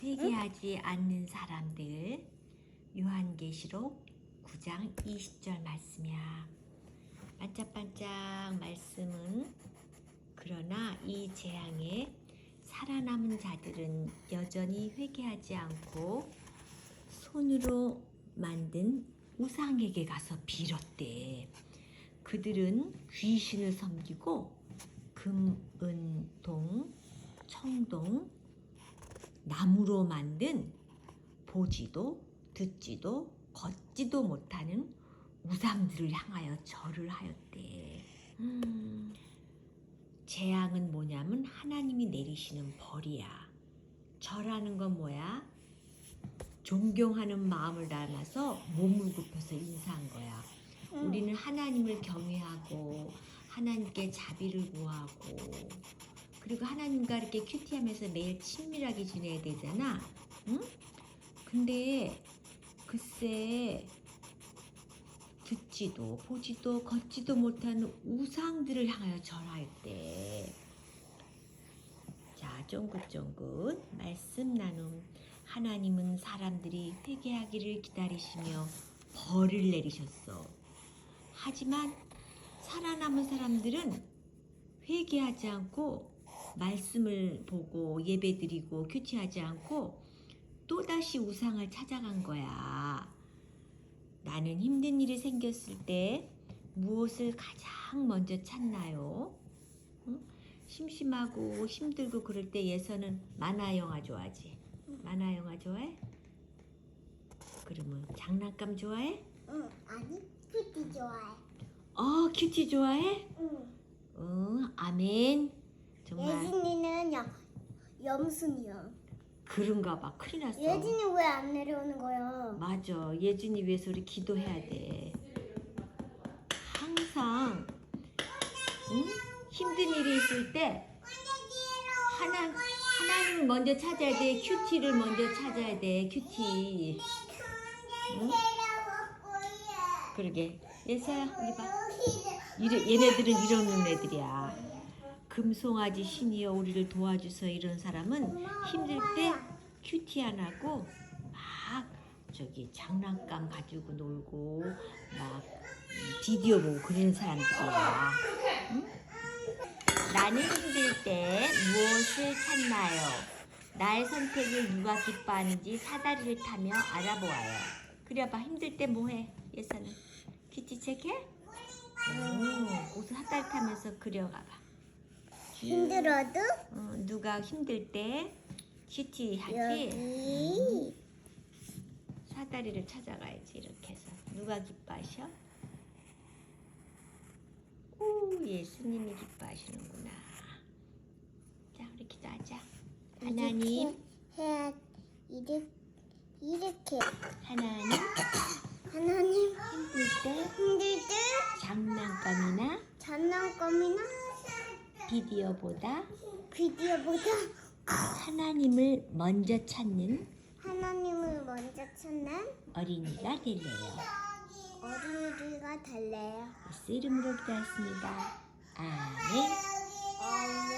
회개하지 않는 사람들 요한계시록 9장 20절 말씀이야. 반짝반짝 말씀은 그러나 이 재앙에 살아남은 자들은 여전히 회개하지 않고 손으로 만든 우상에게 가서 빌었대. 그들은 귀신을 섬기고 금, 은, 동, 청동, 나무로 만든 보지도 듣지도 걷지도 못하는 우상들을 향하여 절을 하였대. 음, 재앙은 뭐냐면 하나님이 내리시는 벌이야. 절하는 건 뭐야? 존경하는 마음을 담아서 몸을 굽혀서 인사한 거야. 우리는 하나님을 경외하고 하나님께 자비를 구하고 그리고 하나님과 이렇게 큐티하면서 매일 친밀하게 지내야 되잖아. 응? 근데 글쎄 듣지도 보지도 걷지도 못하는 우상들을 향하여 절하였대. 자, 쫑긋쫑긋 말씀 나눔. 하나님은 사람들이 회개하기를 기다리시며 벌을 내리셨어. 하지만 살아남은 사람들은 회개하지 않고 말씀을 보고 예배드리고 큐티하지 않고 또다시 우상을 찾아간 거야. 나는 힘든 일이 생겼을 때 무엇을 가장 먼저 찾나요? 응? 심심하고 힘들고 그럴 때 예서는 만화 영화 좋아하지. 만화 영화 좋아해? 그러면 장난감 좋아해? 응, 아니, 큐티 좋아해. 어, 큐티 좋아해? 응. 응, 아멘. 정말 예진이는 야, 염순이야. 그런가 봐. 큰일 났어. 예진이 왜 안 내려오는 거야? 맞아. 예준이 위해서 우리 기도해야 돼. 항상 응? 힘든 일이 있을 때 하나 하나님을 먼저 찾아야 돼. 큐티를 먼저 찾아야 돼. 큐티. 응? 그러게. 예서야, 우리 봐. 이래, 얘네들은 이러는 애들이야. 금송아지 신이여 우리를 도와주서 이런 사람은 힘들 때 큐티 안 하고 막 저기 장난감 가지고 놀고 막 비디오 보고 그러는 사람들이야. 응? 나는 힘들 때 무엇을 찾나요? 나의 선택을 누가 기뻐하는지 사다리를 타며 알아보아요. 그래봐 힘들 때 뭐해? 예서는 큐티 책해? 오, 옷을 사다리 타면서 그려가봐. 힘들어도? 어, 누가 힘들 때 큐티 하지? 여기. 사다리를 찾아가야지 이렇게 해서. 누가 기뻐하셔? 오 예수님이 기뻐하시는구나. 자 우리 기도하자. 하나님, 해야 이렇게 이렇게 하나님. 하나님. 힘들 때? 힘들 때? 장난감이나? 장난감이나 비디오보다 비디오보다 하나님을 먼저 찾는 하나님을 먼저 찾는 어린이가 될래요. 어린이가 될래요. 예수 이름으로 기도했습니다. 아멘. 아멘.